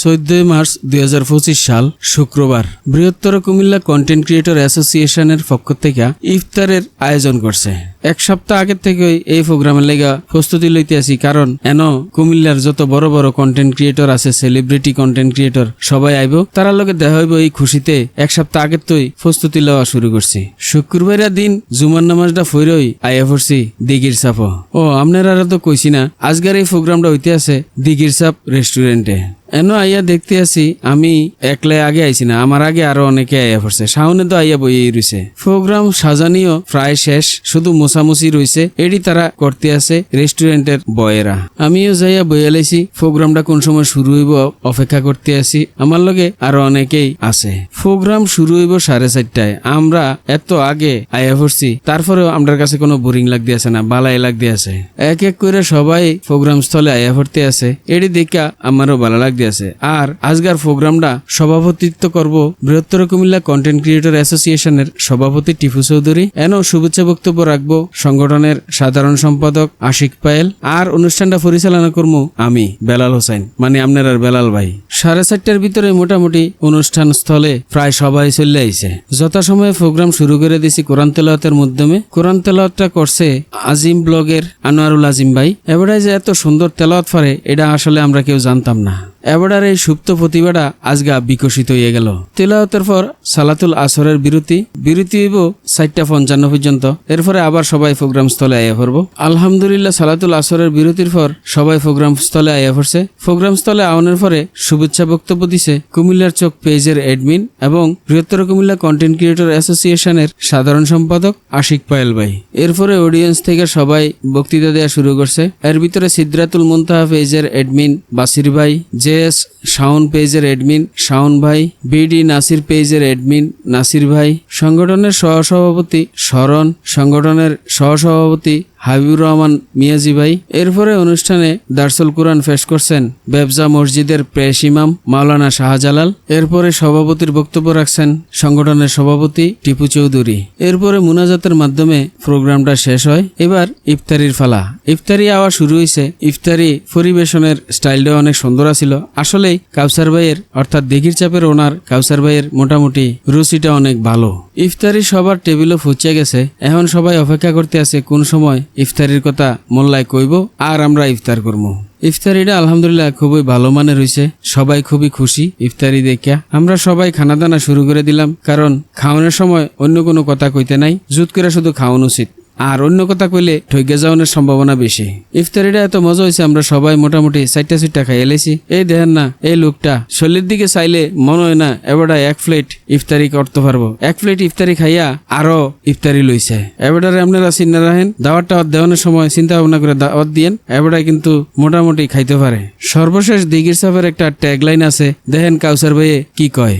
চোদ্দই মার্চ দুই হাজার পঁচিশ সাল, শুক্রবার। বৃহত্তর কুমিল্লা কন্টেন্ট ক্রিয়েটর অ্যাসোসিয়েশনের পক্ষ থেকে ইফতারের আয়োজন করছে। এক সপ্তাহ আগের থেকেই এই প্রোগ্রামের লেগা প্রস্তুতি লইতে আছি, কারণ এন কুমিল্লার যত বড় বড় কন্টেন্ট ক্রিয়েটর আছে সেলিব্রিটি কন্টেন্ট ক্রিয়েটর সবাই আইব তারা লগে দেখা হইব এই খুশিতে এক সপ্তাহ আগের তুই প্রস্তুতি লওয়া শুরু করছি। শুক্রবারের দিন জুমার নামাজটা ফইরই আইয়া পড়ছি দিঘির সাপ ও, আপনারা তো কইছি না, আজকের এই প্রোগ্রামটা হইতে আছে দিঘির সাপ রেস্টুরেন্টে এনো আইয়া দেখতে আছি, আমি একলাই আগে আইছি না, আমার আগে আরও অনেকে আইয়া পড়ছে। শাওনে তো আইয়া বইয়ে রইছে। প্রোগ্রাম সাজানিও প্রায় শেষ, শুধু মোছামুছি রইছে। এটি তারা করতে আছে রেস্টুরেন্টের বয়েরা। আমিও যাইয়া বইয়া লাইছি প্রোগ্রামটা কোন সময় শুরু হইব অপেক্ষা করতে আসি আমার লগে আরও অনেকেই আছে। প্রোগ্রাম শুরু হইব সাড়ে চারটায়। আমরা এত আগে আইয়া পড়ছি, তারপরেও আমার কাছে কোনো বোরিং লাগতে আছে না, বালাই লাগতে আছে। এক এক করে সবাই প্রোগ্রাম স্থলে আইয়া পড়তে আছে। এটি দেখা আমারও ভালো লাগতে আছে। আর আজকের প্রোগ্রামটা সভাপতিত্ব করব বৃহত্তর কুমিল্লা কন্টেন্ট ক্রিয়েটর অ্যাসোসিয়েশনের সভাপতি টিপু চৌধুরী। এনও শুভেচ্ছা বক্তব্য রাখব সংগঠনের সাধারণ সম্পাদক আশিক পায়েল। আর অনুষ্ঠানটা পরিচালনা করব আমি, বেলাল হোসেন। মানে আপনার আর বেলাল ভাই। সাড়ে চারটার ভিতরে মোটামুটি অনুষ্ঠান স্থলে প্রায় সবাই চলে আইছে। যথাসময়ে প্রোগ্রাম শুরু করে দিছি কোরআন তেলাওয়াতের মাধ্যমে। কোরআন তেলাওয়াতটা করছে আজিম ব্লগের আনোয়ারুল আজিম ভাই। এবারে যে এত সুন্দর তেলাওয়াত পারে এটা আসলে আমরা কেউ জানতাম না। এবারের এই সুপ্ত প্রতিভাটা আজগা বিকশিত হয়ে গেল। তেলাওয়াতের পর সালাতুল আসরের বিরতি বিরতি হইব চারটা পঞ্চান্ন পর্যন্ত। এরপরে আবার সবাই প্রোগ্রাম স্থলে আয়া পড়ব। আলহামদুলিল্লাহ, সালাতুল আসরের বিরতির পর সবাই প্রোগ্রাম স্থলে আয়া পড়ছে। প্রোগ্রাম স্থলে আওয়ানোর পরে শুভেচ্ছা বক্তব্য দিছে কুমিল্লার চোখ পেজের এডমিন এবং বৃহত্তর কুমিল্লা কন্টেন্ট ক্রিয়েটর অ্যাসোসিয়েশনের সাধারণ সম্পাদক আশিক পায়েল ভাই। এরপরে অডিয়েন্স থেকে সবাই বক্তৃতা দেওয়া শুরু করছে। এর ভিতরে সিদ্ধাতুল মুনতাহা পেজের এডমিন বাসির ভাই জেএস, শাওন পেজের অ্যাডমিন, শাওন ভাই, বিডি নাসির পেজের অ্যাডমিন, নাসির ভাই, সংগঠনের সহসভাপতি শরণ, সংগঠনের সহসভাপতি হাবিবুর রহমান, মিয়াজি ভাই। এরপরে অনুষ্ঠানে দার্সুল কোরআন পেশ করছেন ব্যবসা মসজিদের প্রেস ইমাম মাওলানা শাহজালাল। এরপরে সভাপতির বক্তব্য রাখছেন সংগঠনের সভাপতি টিপু চৌধুরী। এরপরে মুনাজাতের মাধ্যমে প্রোগ্রামটা শেষ হয়। এবার ইফতারির ফালা। ইফতারি আওয়া শুরু হয়েছে ইফতারি পরিবেশনের স্টাইলটা অনেক সুন্দর ছিল আসলেই কাউসার ভাইয়ের, অর্থাৎ দিঘির চাপের ওনার কাউসার ভাইয়ের মোটামুটি রুচিটা অনেক ভালো। ইফতারি সবার টেবিলও ফুচে গেছে। এখন সবাই অপেক্ষা করতে আছে কোন সময় ইফতারির কথা মোল্লায় কইব, আর আমরা ইফতার করব। ইফতারিটা আলহামদুলিল্লাহ খুবই ভালো মানের হয়েছে সবাই খুবই খুশি ইফতারি দেখিয়া। আমরা সবাই খানা দানা শুরু করে দিলাম, কারণ খাওয়ানোর সময় অন্য কোনো কথা কইতে নাই। জুত করে শুধু খাওয়ানো উচিত। আর অন্য কথা কইলে ঠকে যাওয়ানোর সম্ভাবনা বেশি। ইফতারিটা এত মজা হয়েছে আমরা সবাই মোটামুটি চারটা চারটা খাই এলেছি এই দেখেন না, এই লোকটা। শরীরের দিকে চাইলে মনে হয় না এবারটা এক প্লেট ইফতারি করতে পারব। এক প্লেট ইফতারি খাইয়া আরও ইফতারি লইছে। এবারে আপনারা চিন্তা রাখেন দাওয়াতটা দেওয়ানোর সময় চিন্তা ভাবনা করে দাওয়াত দিয়েন। এবারে কিন্তু মোটামুটি খাইতে পারে। সর্বশেষ দিঘির সাহেবের একটা ট্যাগলাইন আছে, দেখেন কাউসার ভাইয়ে কি কয়।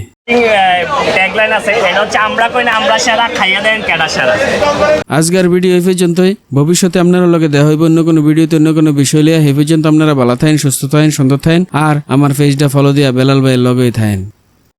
আজকের ভিডিও এই পর্যন্তই। ভবিষ্যতে আপনারা লগে দেখা হইব অন্য কোনো ভিডিওতে, অন্য কোনো বিষয় লিয়া। এই পর্যন্ত আপনারা ভালো থাকেন, সুস্থ থাকেন, সুন্দর থাকেন। আর আমার পেজটা ফলো দিয়া বেলাল ভাইয়ের লগেই থাকেন।